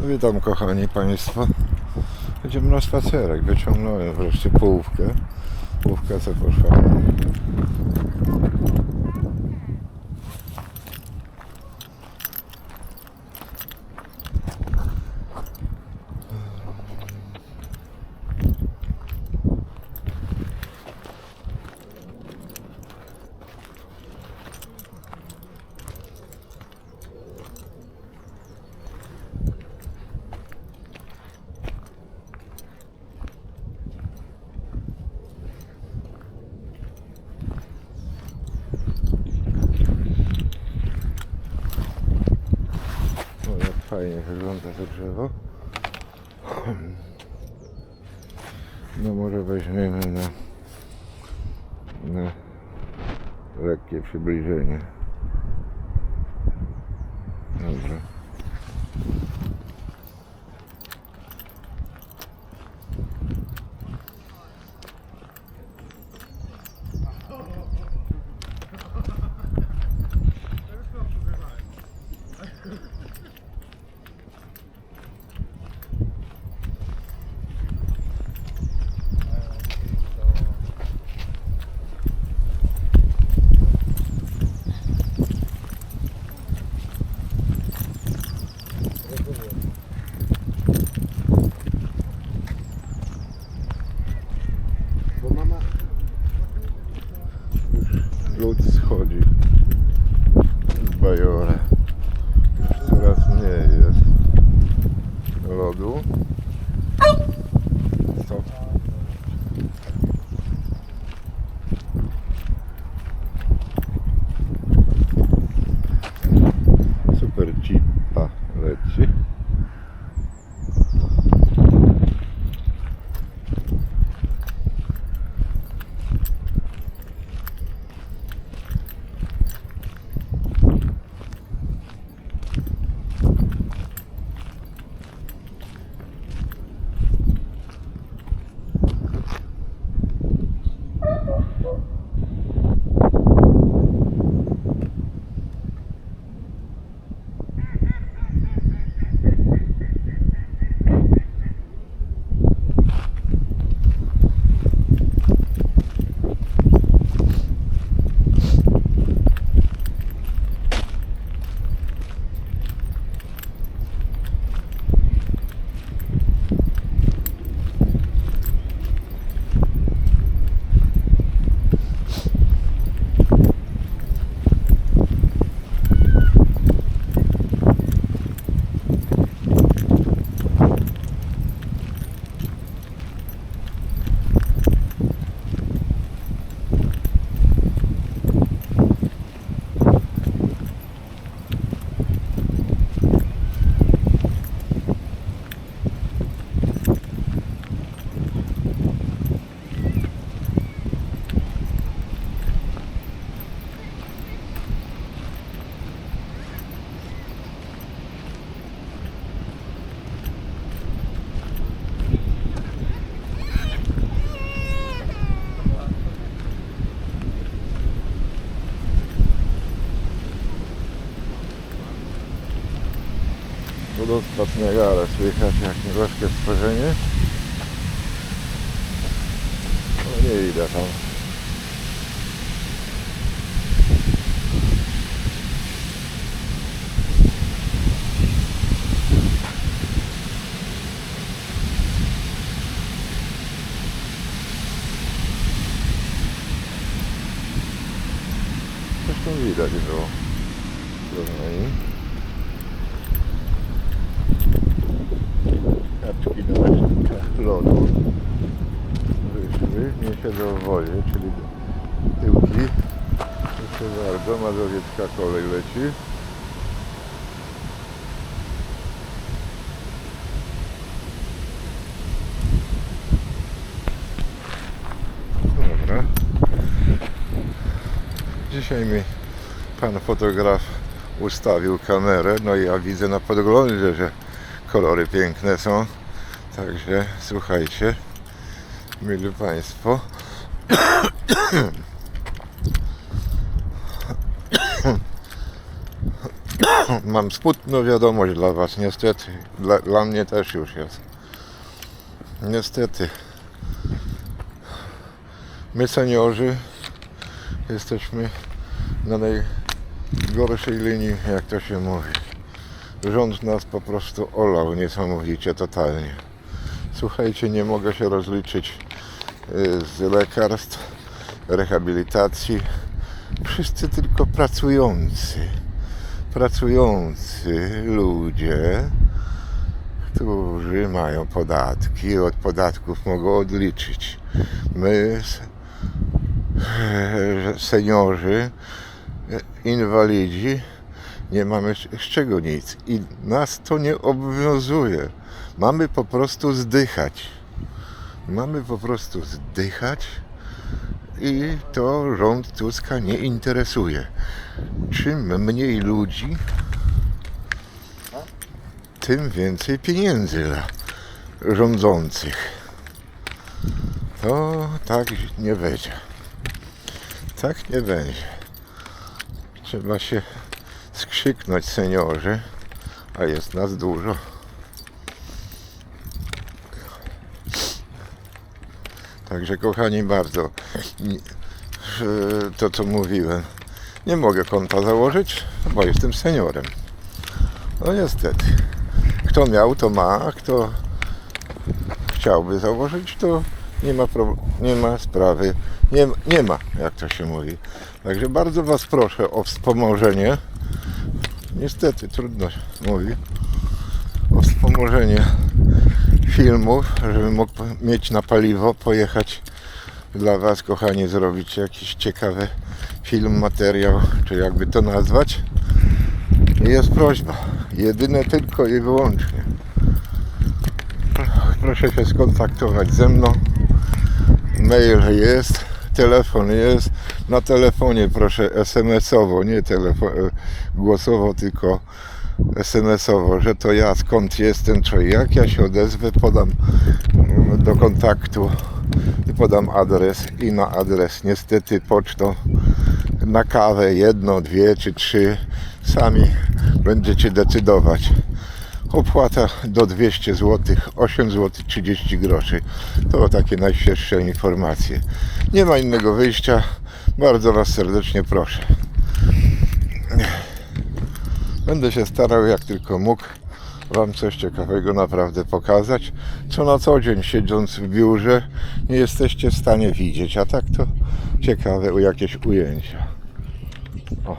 Witam kochani Państwo. Idziemy na spacerek. Wyciągnąłem wreszcie połówkę. Połówka co poszła. O, jak fajnie wygląda to drzewo. No może weźmiemy na, na lekkie przybliżenie. Dobra. Bo mama Lód schodzi z bajora. Wodospad Niagara, słychać jak niegorzkie stworzenie. No nie idę tam. Zresztą widać było. Siedzą w wodzie, czyli tyłki. Proszę bardzo, mazowiecka kolej leci. Dobra. Dzisiaj mi pan fotograf ustawił kamerę, no i ja widzę na podglądzie, że kolory piękne są. Także słuchajcie, mili Państwo. mam smutną wiadomość dla Was, niestety. Dla, dla mnie też już jest. Niestety. My seniorzy jesteśmy na najgorszej linii, jak to się mówi. Rząd nas po prostu olał niesamowicie, totalnie. Słuchajcie, nie mogę się rozliczyć z lekarstw, rehabilitacji. Wszyscy tylko pracujący, pracujący ludzie, którzy mają podatki, od podatków mogą odliczyć. My, e, seniorzy, e, inwalidzi, nie mamy z czego nic i nas to nie obowiązuje. Mamy po prostu zdychać. Mamy po prostu zdychać i to rząd Tuska nie interesuje. Czym mniej ludzi, tym więcej pieniędzy dla rządzących. To tak nie będzie. Tak nie będzie. Trzeba się skrzyknąć seniorzy, a jest nas dużo. Także kochani bardzo, że to co mówiłem, nie mogę konta założyć, bo jestem seniorem. No niestety. Kto miał, to ma, a kto chciałby założyć, to nie ma, nie ma sprawy. Nie, nie ma, jak to się mówi. Także bardzo Was proszę o wspomożenie. Niestety, trudno mówi. O wspomożenie filmów, żebym mógł mieć na paliwo, pojechać dla Was, kochani, zrobić jakiś ciekawy film, materiał, czy jakby to nazwać. I jest prośba, jedyne tylko i wyłącznie. Proszę się skontaktować ze mną. Mail jest, telefon jest. Na telefonie proszę SMS-owo, nie telefon, e, głosowo, tylko SMS-owo, że to ja, skąd jestem, czy jak ja się odezwę, podam mm, do kontaktu i podam adres i na adres niestety pocztą na kawę jedno, dwie czy trzy sami będziecie decydować. Opłata do 200 zł, 8 zł 30 groszy. To takie najświeższe informacje. Nie ma innego wyjścia. Bardzo Was serdecznie proszę. Będę się starał jak tylko mógł Wam coś ciekawego naprawdę pokazać, co na co dzień siedząc w biurze nie jesteście w stanie widzieć, a tak to ciekawe u jakieś ujęcia. O.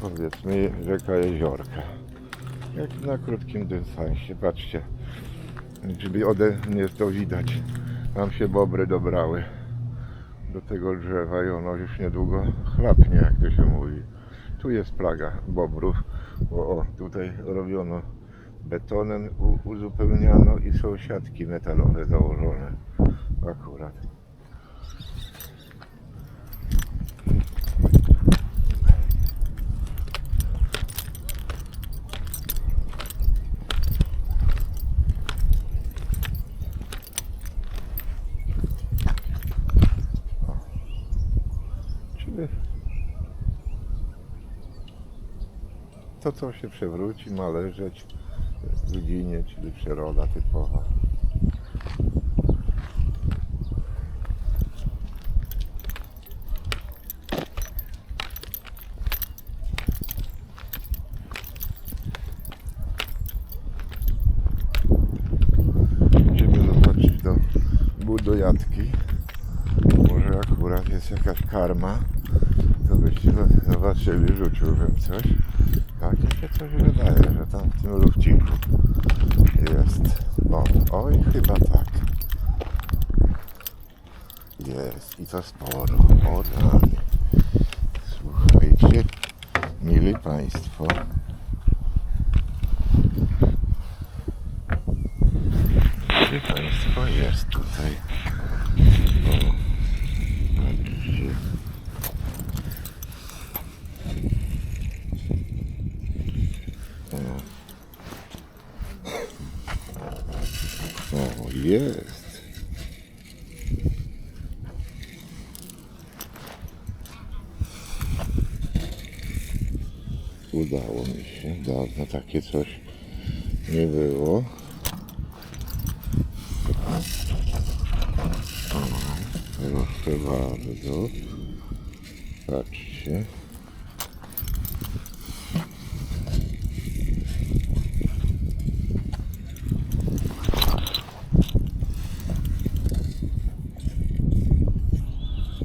Powiedzmy rzeka Jeziorka. Jak na krótkim dystansie, patrzcie. Żeby ode mnie to widać. Tam się bobry dobrały do tego drzewa i ono już niedługo chlapnie, jak to się mówi. Tu jest plaga bobrów, bo o, tutaj robiono betonem, uzupełniano i są siatki metalowe założone. Akurat. Czyli to, co się przewróci, ma leżeć w ginie, czyli przyroda typowa. Budojatki. Może akurat jest jakaś karma. Zo- zobaczyli, rzuciłbym coś. Tak mi się coś wydaje, że tam w tym lufciku jest. O, oj, chyba tak. Jest i to sporo. O rany. Słuchajcie, mili Państwo. Mili Państwo, jest tutaj. O, patrzcie. O, jest. Udało mi się. Dawno takie coś nie było. Proszę bardzo. Patrzcie.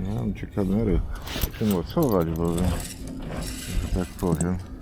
Nie mam czy kamery przymocować, bo tak powiem.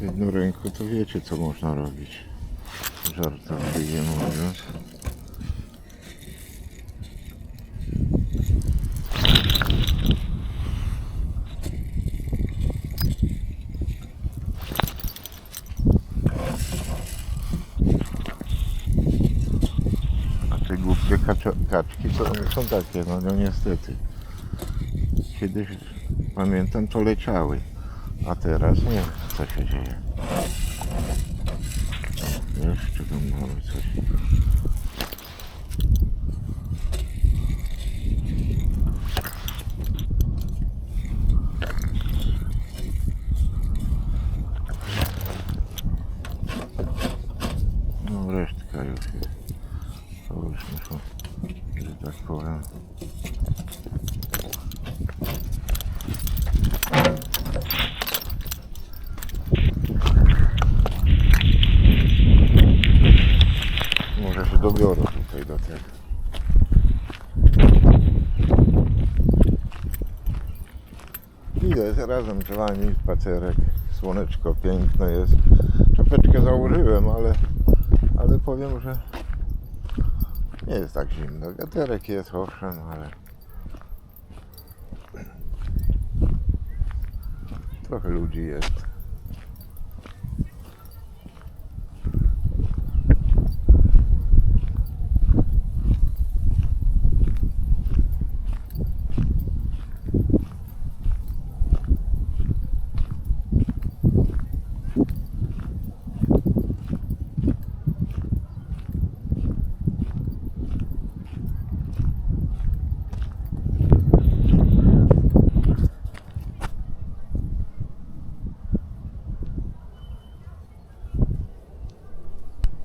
Jedną ręką to wiecie co można robić. Żartobliwie mówiąc. To są takie, no, no niestety. Kiedyś pamiętam to leciały, a teraz nie wiem co się dzieje. Jeszcze tu mamy coś. No resztka już jest. To już muszą, że tak powiem. Może się dobiorą tutaj do tego. Idę razem z wami, spacerek, słoneczko piękne jest. Czapeczkę założyłem, ale, ale powiem, że nie jest tak zimno. Wiaterek jest owszem, ale trochę ludzi jest.